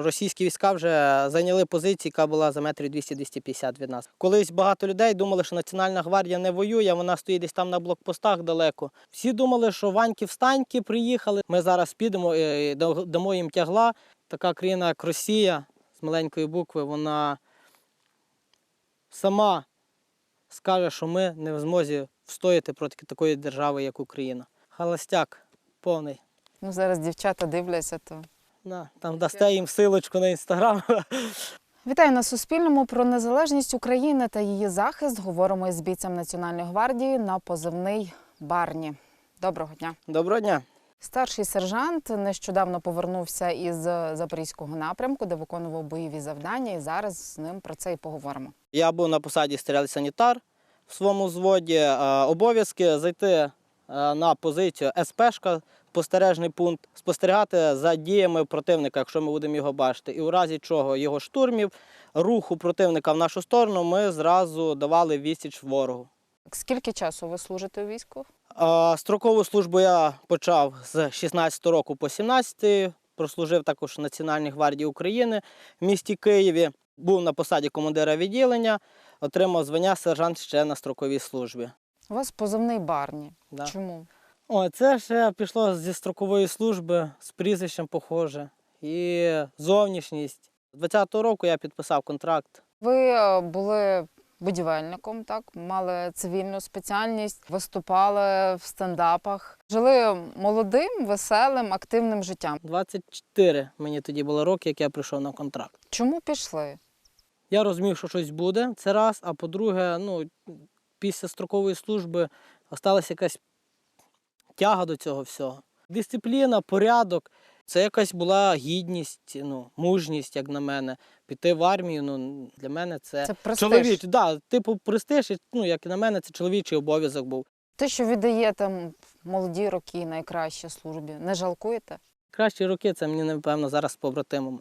Російські війська вже зайняли позицію, яка була за метрів 200-250 від нас. Колись багато людей думали, що Національна гвардія не воює, вона стоїть десь там на блокпостах далеко. Всі думали, що ваньки встаньки приїхали. Ми зараз підемо і дамо їм тягла. Така країна, як Росія з маленької букви, вона сама скаже, що ми не в змозі встояти проти такої держави, як Україна. Холостяк повний. Ну, зараз дівчата дивляться, то Да, там дасте їм силочку на інстаграм. Вітаю на Суспільному про незалежність України та її захист. Говоримо із бійцем Національної гвардії на позивний Барні. Доброго дня. Доброго дня. Старший сержант нещодавно повернувся із запорізького напрямку, де виконував бойові завдання, і зараз з ним про це і поговоримо. Я був на посаді стрілець-санітар в своєму взводі. Е, Обов'язки зайти е, на позицію СПшка, спостережний пункт, спостерігати за діями противника, якщо ми будемо його бачити. І у разі чого його штурмів, руху противника в нашу сторону, ми зразу давали відсіч ворогу. Скільки часу ви служите у війську? Строкову службу я почав з 16 року по 17. Прослужив також в Національній гвардії України в місті Києві. Був на посаді командира відділення, отримав звання сержант ще на строковій службі. У вас позивний Барні. Да. Чому? О, це ще пішло зі строкової служби, з прізвищем похоже. І зовнішність. 20-го року я підписав контракт. Ви е, були будівельником, так мали цивільну спеціальність, виступали в стендапах, жили молодим, веселим, активним життям. 24 мені тоді було роки, як я прийшов на контракт. Чому пішли? Я розумів, що щось буде, це раз. А по-друге, ну, після строкової служби осталася якась тяга до цього всього. Дисципліна, порядок. Це якась була гідність, ну, мужність, як на мене. Піти в армію, ну, для мене це, Це престиж. чоловіч. Да, типу престиж, ну, як на мене, це чоловічий обов'язок був. Те, що віддаєте м, в молоді роки найкраще службі, не жалкуєте? Кращі роки це мені, напевно, зараз з побратимами.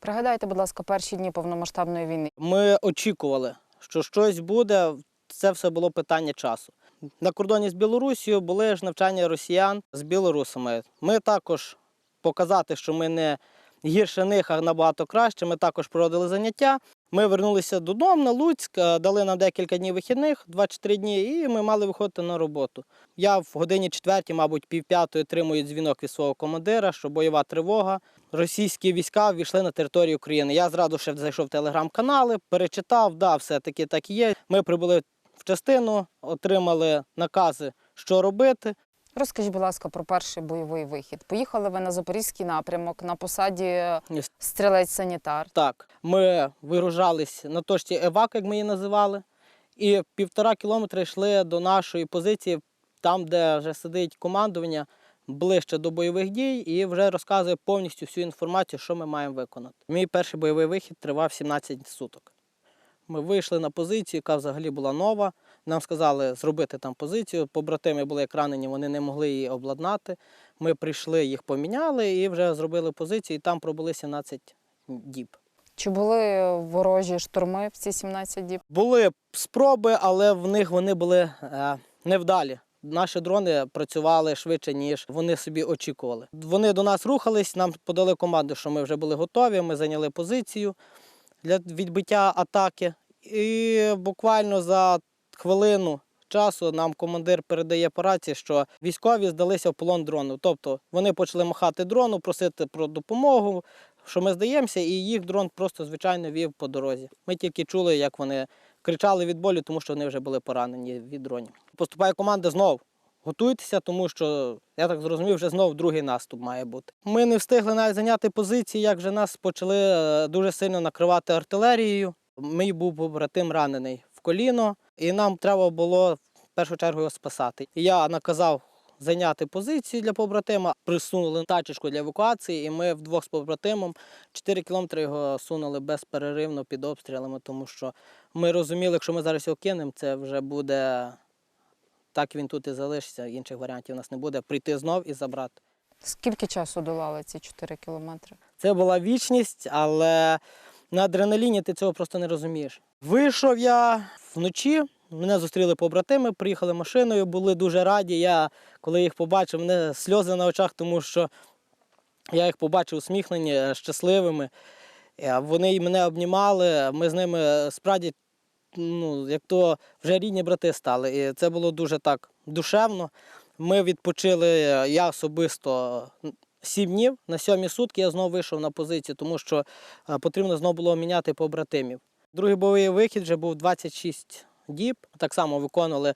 Пригадайте, будь ласка, перші дні повномасштабної війни. Ми очікували, що щось буде. Це все було питання часу. На кордоні з Білорусією були ж навчання росіян з білорусами. Ми також показати, що ми не гірше них, а набагато краще. Ми також проводили заняття. Ми вернулися додому на Луцьк, е, дали нам декілька днів вихідних, 2-4 дні, і ми мали виходити на роботу. Я в годині четвертій, мабуть, півп'ятої отримую дзвінок від свого командира, що бойова тривога. Російські війська ввійшли на територію України. Я зразу ще зайшов в телеграм-канали, перечитав, да, все-таки так і є. Ми прибули в частину, отримали накази, що робити. Розкажіть, будь ласка, про перший бойовий вихід. Поїхали ви на запорізький напрямок на посаді стрілець-санітар. Так, ми вигружались на точці Евак, як ми її називали, і півтора кілометра йшли до нашої позиції, там, де вже сидить командування, ближче до бойових дій, і вже розказує повністю всю інформацію, що ми маємо виконати. Мій перший бойовий вихід тривав 17 суток. Ми вийшли на позицію, яка взагалі була нова. Нам сказали зробити там позицію. Побратими були як ранені, вони не могли її обладнати. Ми прийшли, їх поміняли і вже зробили позицію, і там пробули 17 діб. Чи були ворожі штурми в ці 17 діб? Були спроби, але в них вони були е, невдалі. Наші дрони працювали швидше, ніж вони собі очікували. Вони до нас рухались, нам подали команду, що ми вже були готові. Ми зайняли позицію для відбиття атаки. І буквально за хвилину часу нам командир передає по рації, що військові здалися в полон дрону. Тобто вони почали махати дрону, просити про допомогу, що ми здаємося, і їх дрон просто звичайно вів по дорозі. Ми тільки чули, як вони кричали від болю, тому що вони вже були поранені від дронів. Поступає команда знов. Готуйтеся, тому що я так зрозумів, вже знов другий наступ має бути. Ми не встигли навіть зайняти позиції, як вже нас почали е, дуже сильно накривати артилерією. Мій був побратим ранений в коліно, і нам треба було в першу чергу його спасати. І я наказав зайняти позицію для побратима, присунули тачечку для евакуації, і ми вдвох з побратимом 4 кілометри його сунули безперервно під обстрілами, тому що ми розуміли, якщо ми зараз його кинемо, це вже буде так він тут і залишиться, інших варіантів у нас не буде. Прийти знов і забрати. Скільки часу долали ці 4 кілометри? Це була вічність, але на адреналіні ти цього просто не розумієш. Вийшов я вночі, мене зустріли побратими, приїхали машиною, були дуже раді. Я, коли їх побачив, мене сльози на очах, тому що Я їх побачив усміхнені, е, щасливими. Е, Вони мене обнімали. Ми з ними справді, ну, як то вже рідні брати стали. І це було дуже так душевно. Ми відпочили, е, я особисто сім днів. На сьомі сутки я знову вийшов на позицію, тому що е, потрібно знову було міняти побратимів. Другий бойовий вихід вже був 26 діб. Так само виконували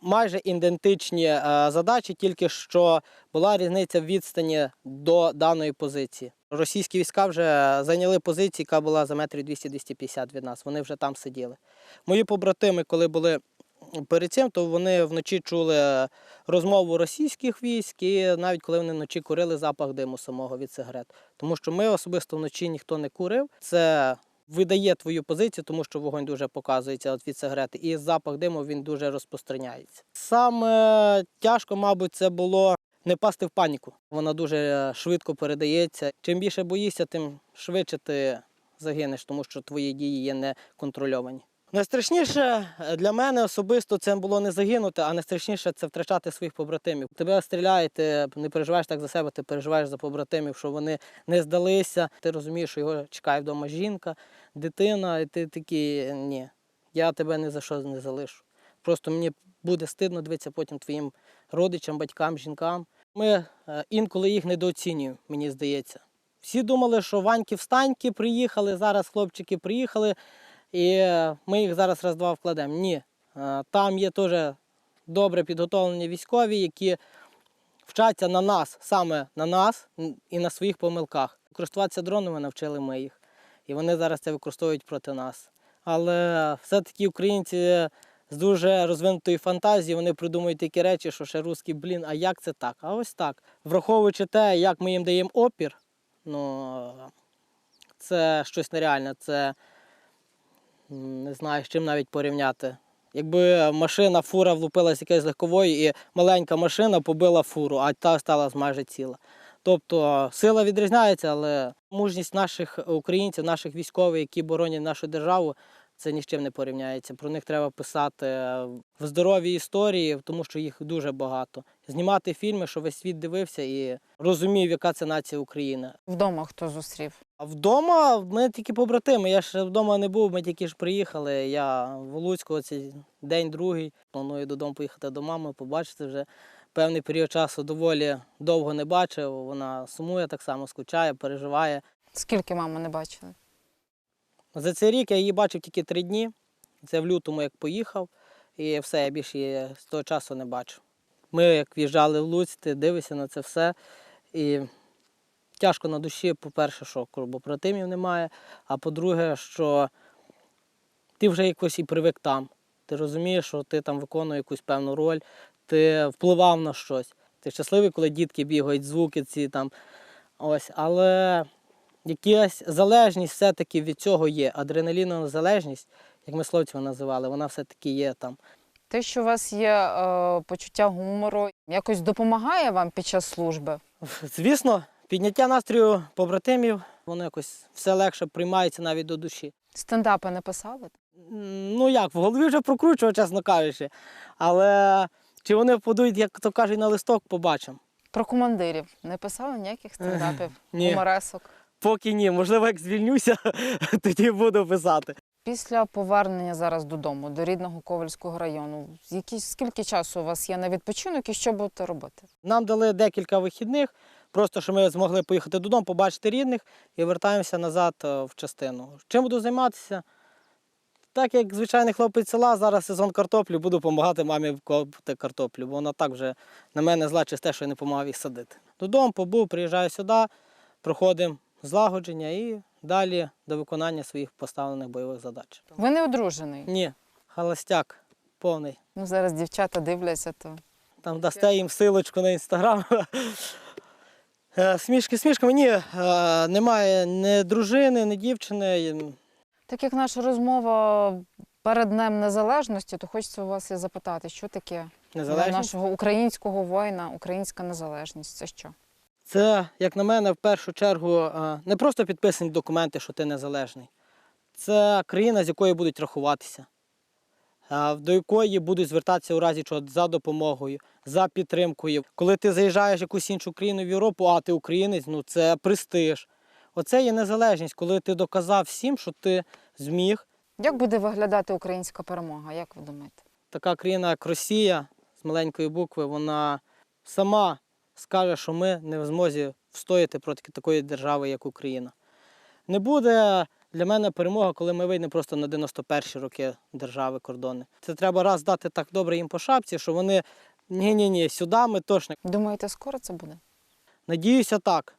майже ідентичні е, задачі, тільки що була різниця в відстані до даної позиції. Російські війська вже зайняли позицію, яка була за метрів 200-250 від нас. Вони вже там сиділи. Мої побратими, коли були перед цим, то вони вночі чули розмову російських військ, і навіть коли вони вночі курили запах диму самого від сигарет. Тому що ми особисто вночі ніхто не курив. Це видає твою позицію, тому що вогонь дуже показується від сигарети, і запах диму він дуже розпространяється. Саме тяжко, мабуть, це було не пасти в паніку. Вона дуже швидко передається. Чим більше боїшся, тим швидше ти загинеш, тому що твої дії є неконтрольовані. Найстрашніше для мене особисто це було не загинути, а найстрашніше це втрачати своїх побратимів. Тебе стріляють, ти не переживаєш так за себе, ти переживаєш за побратимів, що вони не здалися. Ти розумієш, що його чекає вдома жінка, дитина, і ти такий ні, я тебе ні за що не залишу. Просто мені буде стидно дивитися потім твоїм родичам, батькам, жінкам. Ми е, інколи їх недооцінюємо, мені здається. Всі думали, що Ваньки встаньки приїхали, зараз хлопчики приїхали, і е, ми їх зараз раз-два вкладемо. Ні. Е, Там є теж добре підготовлені військові, які вчаться на нас, саме на нас і на своїх помилках. Користуватися дронами навчили ми їх. І вони зараз це використовують проти нас. Але все-таки українці з дуже розвинутою фантазією, вони придумують такі речі, що ще русський, блін, а як це так? А ось так. Враховуючи те, як ми їм даємо опір, ну це щось нереальне. Це не знаю, з чим навіть порівняти. Якби машина, фура влупилася якась легкової, і маленька машина побила фуру, а та стала майже ціла. Тобто сила відрізняється, але мужність наших українців, наших військових, які боронять нашу державу, це ні з чим не порівняється. Про них треба писати в здоровій історії, тому що їх дуже багато. Знімати фільми, щоб весь світ дивився і розумів, яка це нація України. Вдома хто зустрів? А вдома ми тільки побратими. Я ж вдома не був, ми тільки ж приїхали. Я в Луцьку оцей день другий. Планую додому поїхати до мами, побачити вже. Певний період часу доволі довго не бачив. Вона сумує так само, скучає, переживає. Скільки маму не бачили? За цей рік я її бачив тільки три дні. Це в лютому, як поїхав, і все, я більше її з того часу не бачив. Ми, як в'їжджали в Луць, ти дивишся на це все. І тяжко на душі, по-перше, що побратимів немає, а по-друге, що ти вже якось і привик там. Ти розумієш, що ти там виконуєш якусь певну роль, ти впливав на щось. Ти щасливий, коли дітки бігають, звуки ці там. Ось, але якась залежність все-таки від цього є. Адреналінова залежність, як ми словців називали, вона все-таки є там. Те, що у вас є е, почуття гумору, якось допомагає вам під час служби? Звісно, підняття настрою побратимів, воно якось все легше приймається навіть до душі. Стендапи не писали? Ну як, в голові вже прокручував, чесно кажучи. Але чи вони впадуть, як то кажуть, на листок, побачимо. Про командирів не писали ніяких стендапів, ні. гуморесок. Поки ні, можливо, як звільнюся, тоді буду писати. Після повернення зараз додому, до рідного Ковальського району, які, скільки часу у вас є на відпочинок і що будете робити? Нам дали декілька вихідних, просто що ми змогли поїхати додому, побачити рідних і вертаємося назад е, в частину. Чим буду займатися? Так як звичайний хлопець села, зараз сезон картоплі, буду допомагати мамі копати картоплю, бо вона так вже на мене зла через те, що я не допомагав їх садити. Додому побув, приїжджаю сюди, проходимо злагодження і далі до виконання своїх поставлених бойових задач. Ви не одружений. Ні, холостяк повний. Ну зараз дівчата дивляться, то Там дасте їм силочку на інстаграм. Е, Смішки, смішки. Мені е, немає ні дружини, ні дівчини. так як наша розмова перед Днем Незалежності, то хочеться у вас і запитати, що таке для нашого українського воїна українська незалежність? Це що? Це, як на мене, в першу чергу е, не просто підписані документи, що ти незалежний. Це країна, з якою будуть рахуватися. до якої будуть звертатися у разі чого за допомогою, за підтримкою. Коли ти заїжджаєш в якусь іншу країну в Європу, а ти українець, ну це престиж. Оце є незалежність, коли ти доказав всім, що ти зміг. Як буде виглядати українська перемога? Як ви думаєте? Така країна, як Росія з маленької букви, вона сама скаже, що ми не в змозі встояти проти такої держави, як Україна. Не буде для мене перемога, коли ми вийдемо просто на 91 роки держави кордони. Це треба раз дати так добре їм по шапці, що вони ні-ні-ні, сюди ми точно. Думаєте, скоро це буде? Надіюся, так.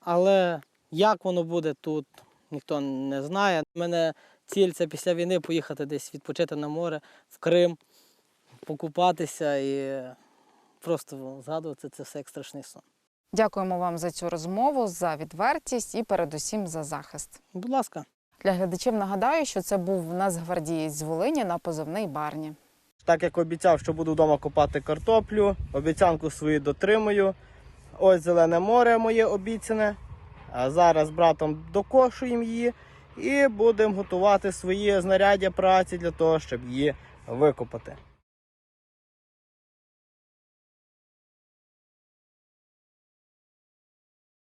Але як воно буде тут, ніхто не знає. У мене ціль це після війни поїхати десь відпочити на море, в Крим, покупатися і просто згадувати це все як страшний сон. Дякуємо вам за цю розмову, за відвертість і передусім за захист. Будь ласка. Для глядачів нагадаю, що це був нацгвардієць з Волині на позивний Барні. Так як обіцяв, що буду вдома копати картоплю, обіцянку свою дотримую. Ось зелене море моє обіцяне. А зараз з братом докошуємо її і будемо готувати свої знаряддя праці для того, щоб її викопати.